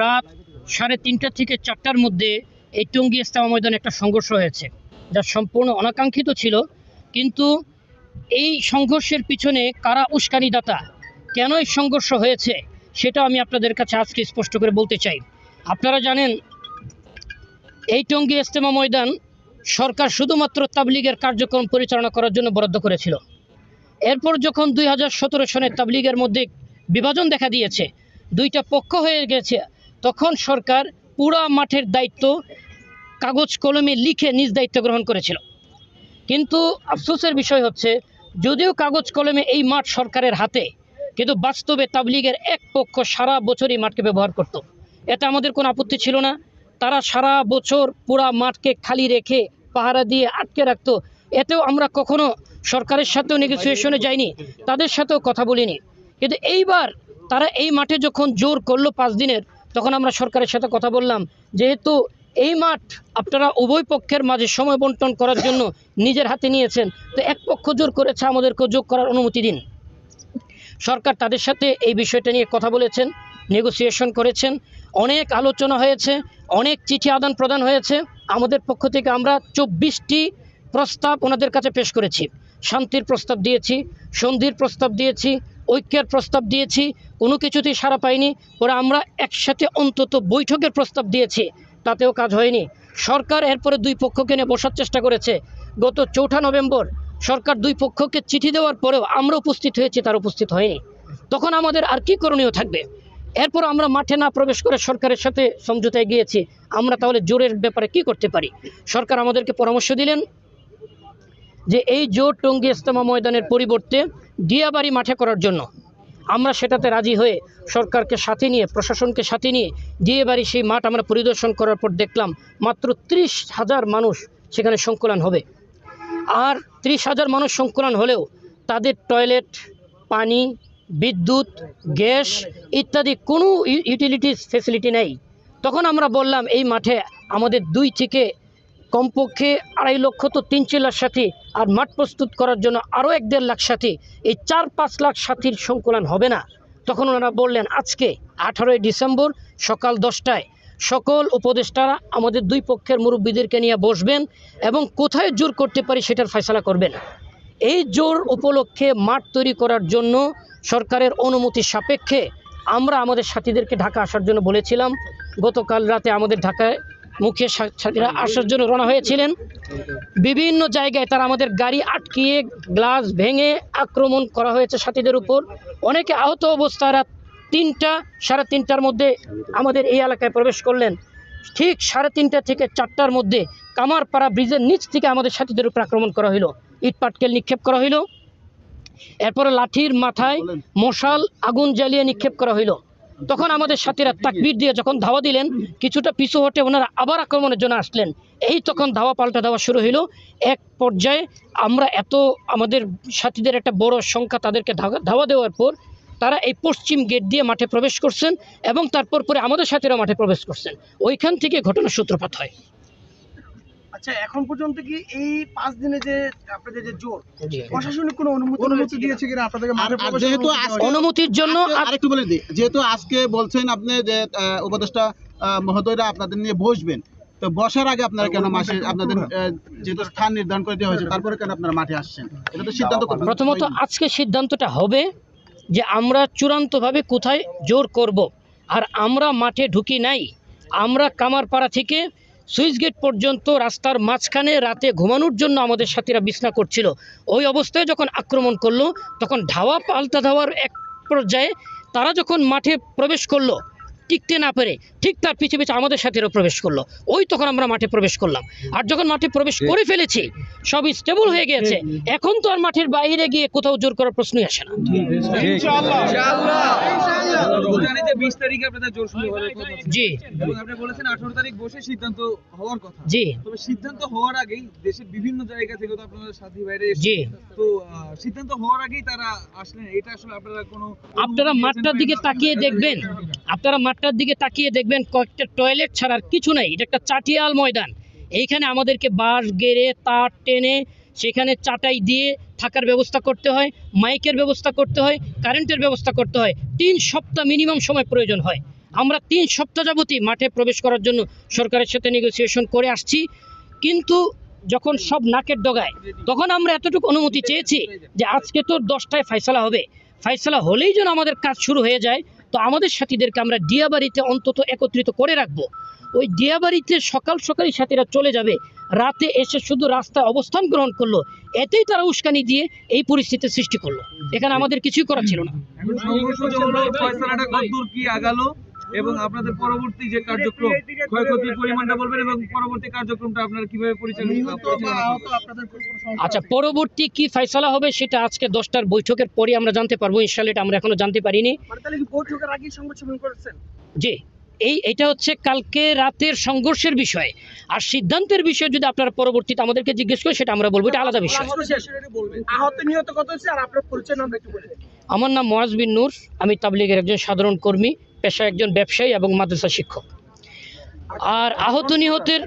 রাত সাড়ে তিনটা থেকে চারটার মধ্যে এই টঙ্গী ইস্তামা ময়দানে একটা সংঘর্ষ হয়েছে, যা সম্পূর্ণ অনাকাঙ্ক্ষিত ছিল। কিন্তু এই সংঘর্ষের পিছনে কারা উস্কানিদাতা? কেন এই সংঘর্ষ হয়েছে? সেটা আমি আপনাদের কাছে আজকে স্পষ্ট করে বলতে চাই। আপনারা জানেন, এই টঙ্গী ইস্তেমা ময়দান সরকার শুধুমাত্র তাবলিগের কার্যক্রম পরিচালনা করার জন্য বরাদ্দ করেছিল। এরপর যখন দুই হাজার সতেরো সনের তাবলিগের মধ্যে বিভাজন দেখা দিয়েছে, দুইটা পক্ষ হয়ে গেছে তখন সরকার পুরা মাঠের দায়িত্ব কাগজ কলমে লিখে নিজ দায়িত্ব গ্রহণ করেছিল। কিন্তু আফসোসের বিষয় হচ্ছে, যদিও কাগজ কলমে এই মাঠ সরকারের হাতে, কিন্তু বাস্তবে তাবলিগের এক পক্ষ সারা বছর এই মাঠকে ব্যবহার করত। এতে আমাদের কোনো আপত্তি ছিল না। তারা সারা বছর পুরা মাঠকে খালি রেখে পাহারা দিয়ে আটকে রাখতো। এতেও আমরা কখনো সরকারের সাথেও নেগোসিয়েশনে যাইনি, তাদের সাথেও কথা বলিনি। কিন্তু এইবার তারা এই মাঠে যখন জোর করল পাঁচ দিনের তখন আমরা সরকারের সাথে কথা বললাম, যেহেতু এই মাঠ আপনারা উভয় পক্ষের মাঝে সময় বন্টন করার জন্য নিজের হাতে নিয়েছেন, তো এক পক্ষ জোর করেছে আমাদেরকে যোগ করার অনুমতি দিন। সরকার তাদের সাথে এই বিষয়টা নিয়ে কথা বলেছেন নেগোসিয়েশন করেছেন, অনেক আলোচনা হয়েছে, অনেক চিঠি আদান প্রদান হয়েছে। আমাদের পক্ষ থেকে আমরা চব্বিশটি প্রস্তাব ওনাদের কাছে পেশ করেছি। শান্তির প্রস্তাব দিয়েছি, সন্ধির প্রস্তাব দিয়েছি ঐক্যের প্রস্তাব দিয়েছি, কোনো কিছুতেই সাড়া পাইনি। ওরা আমরা একসাথে অন্তত বৈঠকের প্রস্তাব দিয়েছি, তাতেও কাজ হয়নি। সরকার এরপরে দুই পক্ষকে নিয়ে বসার চেষ্টা করেছে। গত চৌঠা নভেম্বর সরকার দুই পক্ষকে চিঠি দেওয়ার পরেও আমরা উপস্থিত হয়েছি, তার উপস্থিত হয়নি। তখন আমাদের আর কি করণীয় থাকবে? এরপর আমরা মাঠে না প্রবেশ করে সরকারের সাথে সমঝোতায় গিয়েছি, আমরা তাহলে জোরের ব্যাপারে কি করতে পারি? সরকার আমাদেরকে পরামর্শ দিলেন যে এই জোর টঙ্গী ইস্তেমা ময়দানের পরিবর্তে ডিয়াবাড়ি মাঠে করার জন্য। আমরা সেটাতে রাজি হয়ে সরকারকে সাথে নিয়ে, প্রশাসনকে সাথে নিয়ে ডিএবাড়ি সেই মাঠ আমরা পরিদর্শন করার পর দেখলাম মাত্র ত্রিশ হাজার মানুষ সেখানে সংকলন হবে। আর ত্রিশ হাজার মানুষ সংকলন হলেও তাদের টয়লেট, পানি, বিদ্যুৎ, গ্যাস ইত্যাদি কোনো ইউটিলিটিস ফেসিলিটি নেই। তখন আমরা বললাম, এই মাঠে আমাদের দুই থেকে কমপক্ষে আড়াই লক্ষ তো তিন চার লাখ সাথী, আর মাঠ প্রস্তুত করার জন্য আরও এক দেড় লাখ সাথী, এই চার পাঁচ লাখ সাথীর সংকলন হবে না। তখন ওনারা বললেন, আজকে আঠারোই ডিসেম্বর সকাল দশটায় সকল উপদেষ্টারা আমাদের দুই পক্ষের মুরব্বীদেরকে নিয়ে বসবেন এবং কোথায় জোর করতে পারি সেটার ফয়সালা করবেন। এই জোর উপলক্ষে মাঠ তৈরি করার জন্য সরকারের অনুমতি সাপেক্ষে আমরা আমাদের সাথীদেরকে ঢাকা আসার জন্য বলেছিলাম। গতকাল রাতে আমাদের ঢাকায় মুখে সাথীরা আসার জন্য রওনা হয়েছিলেন। বিভিন্ন জায়গায় তারা আমাদের গাড়ি আটকিয়ে গ্লাস ভেঙে আক্রমণ করা হয়েছে সাথীদের উপর। অনেকে আহত অবস্থায় রাত তিনটা, সাড়ে তিনটার মধ্যে আমাদের এই এলাকায় প্রবেশ করলেন। ঠিক সাড়ে তিনটা থেকে চারটার মধ্যে কামারপাড়া ব্রিজের নিচ থেকে আমাদের সাথীদের উপর আক্রমণ করা হলো ইট পাটকেল নিক্ষেপ করা হলো এরপরে লাঠির মাথায় মশাল আগুন জ্বালিয়ে নিক্ষেপ করা হলো তখন আমাদের সাথীরা তাকবির দিয়ে যখন ধাওয়া দিলেন, কিছুটা পিছু হটে ওনারা আবার আক্রমণের জন্য আসলেন। এই তখন ধাওয়া পাল্টা দেওয়া শুরু হলো এক পর্যায়ে আমরা এত আমাদের সাথীদের একটা বড় সংখ্যা তাদেরকে ধাওয়া দেওয়ার পর তারা এই পশ্চিম গেট দিয়ে মাঠে প্রবেশ করছেন এবং তারপর পরে আমাদের সাথীরা মাঠে প্রবেশ করছেন। ওইখান থেকে ঘটনার সূত্রপাত হয়। আচ্ছা এখন পর্যন্ত কি এই পাঁচ দিনে যে আপনাদের যে জোর প্রশাসনিক কোনো অনুমতি অনুমতি দিয়েছে কিনা? প্রবেশের যেহেতু আজকে- অনুমতির জন্য আরেকটু বলে দিই যেহেতু আজকে বলছেন আপনি যে উপদেষ্টা মহোদয়রা আপনাদের নিয়ে বসবেন তো বসার আগে আপনারা কেন মাসে আপনাদের যেহেতু স্থান নির্ধারণ করে দেওয়া হয়েছে তারপরে কেন আপনারা মাঠে আসছেন? এটা তো সিদ্ধান্ত করবেন। প্রথমত আজকে সিদ্ধান্তটা হবে যে আমরা চূড়ান্তভাবে কোথায় জোর করব। আর আমরা মাঠে ঢুকি নাই। আমরা কামারপাড়া থেকে সুইচ গেট পর্যন্ত রাস্তার মাঝখানে রাতে ঘুমানোর জন্য আমাদের সাথীরা বিছনা করছিল। ওই অবস্থায় যখন আক্রমণ করল তখন ধাওয়া পাল্টা ধাওয়ার এক পর্যায়ে তারা যখন মাঠে প্রবেশ করল টিকতে না পেরে ঠিক তার পিছে পিছে আমাদের সাথীরা প্রবেশ করল। ওই তখন আমরা মাঠে প্রবেশ করলাম। আর যখন মাঠে প্রবেশ করে ফেলেছি সব স্টেবল হয়ে গেছে এখন তো আর মাঠের বাইরে গিয়ে কোথাও জোর করার প্রশ্নই আসে না। জানি যে বিশ তারিখে আপনাদের জোর শুরু হওয়ার কথা ছিল। জি। আপনি বলেছেন আঠারো তারিখ বসে সিদ্ধান্ত হওয়ার কথা। জি। তবে সিদ্ধান্ত হওয়ার আগেই দেশের বিভিন্ন জায়গা থেকে তো আপনাদের সাথী বাইরে জি। তো সিদ্ধান্ত হওয়ার আগেই তারা আসলেন। এটা আসলে আপনারা কোনো আপনারা মাঠটার দিকে তাকিয়ে দেখবেন। আপনারা মাঠটার দিকে তাকিয়ে দেখবেন কয়েকটা টয়লেট ছাড়ার কিছু নাই। এটা একটা চাটিয়াল ময়দান। এইখানে আমাদেরকে বাঁশ গেড়ে তার টেনে সেখানে চাটাই দিয়ে থাকার ব্যবস্থা করতে হয়, মাইকের ব্যবস্থা করতে হয়, কারেন্টের ব্যবস্থা করতে হয়। তিন সপ্তাহ মিনিমাম সময় প্রয়োজন হয়। আমরা তিন সপ্তাহ যাবতই মাঠে প্রবেশ করার জন্য সরকারের সাথে নেগোসিয়েশন করে আসছি। কিন্তু যখন সব নাকের ডগায়, তখন আমরা এতটুকু অনুমতি চেয়েছি যে আজকে তো দশটায় ফাইসলা হবে। ফাইসলা হলেই যেন আমাদের কাজ শুরু হয়ে যায়। তো আমাদের সাথীদেরকে আমরা ডিয়াবাড়িতে অন্তত একত্রিত করে রাখব। ওই ডিয়াবাড়িতে সকাল সকালই সাথীরা চলে যাবে। রাতে এসে শুধু রাস্তায় অবস্থান গ্রহণ করল। এতেই তারা উস্কানি দিয়ে এই পরিস্থিতি সৃষ্টি করল। এখানে আমাদের কিছুই করার ছিল না। এবং আপনাদের পরবর্তী যে কার্যক্রম ক্ষয়ক্ষতির পরিমাণটা বলবেন এবং পরবর্তী কার্যক্রমটা আপনারা কীভাবে সংখ্যা আচ্ছা পরবর্তী কি ফয়সালা হবে সেটা আজকে দশটার বৈঠকের পরে আমরা জানতে পারব ইনশাল্লাহ এটা আমরা এখনও জানতে পারিনি। মানে বৈঠকের আগেই সংবাদ সম্মেলন করেছেন? যে এই এটা হচ্ছে কালকে রাতের সংঘর্ষের বিষয়। আর সিদ্ধান্তের বিষয় যদি আপনারা পরবর্তীতে আমাদেরকে জিজ্ঞেস করেন সেটা আমরা বলব এটা আলাদা বিষয়। আমার নাম মোয়াজ বিন নূর আমি তাবলিগের একজন সাধারণ কর্মী। পেশায় একজন ব্যবসায়ী এবং মাদ্রাসা শিক্ষক। আর আহত নিহতের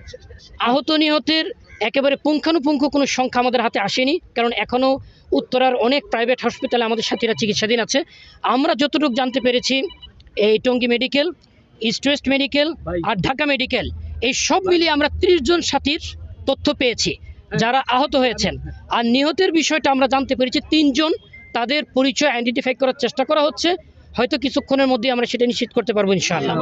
আহত নিহতের একেবারে পুঙ্খানুপুঙ্খ কোনো সংখ্যা আমাদের হাতে আসেনি, কারণ এখনও উত্তরার অনেক প্রাইভেট হসপিটালে আমাদের সাথীরা চিকিৎসাধীন আছে। আমরা যতটুকু জানতে পেরেছি, এই Tongi medical East West medical আর ঢাকা মেডিকেল এই সব মিলিয়ে আমরা ত্রিশ জন সাথীর তথ্য পেয়েছি, যারা আহত হয়েছেন। আর নিহতের বিষয়টা আমরা জানতে পেরেছি, তিনজন তাদের পরিচয় আইডেন্টিফাই করার চেষ্টা করা হচ্ছে। হয়তো কিছুক্ষণের মধ্যে আমরা সেটা নিশ্চিত করতে পারব ইনশাআল্লাহ।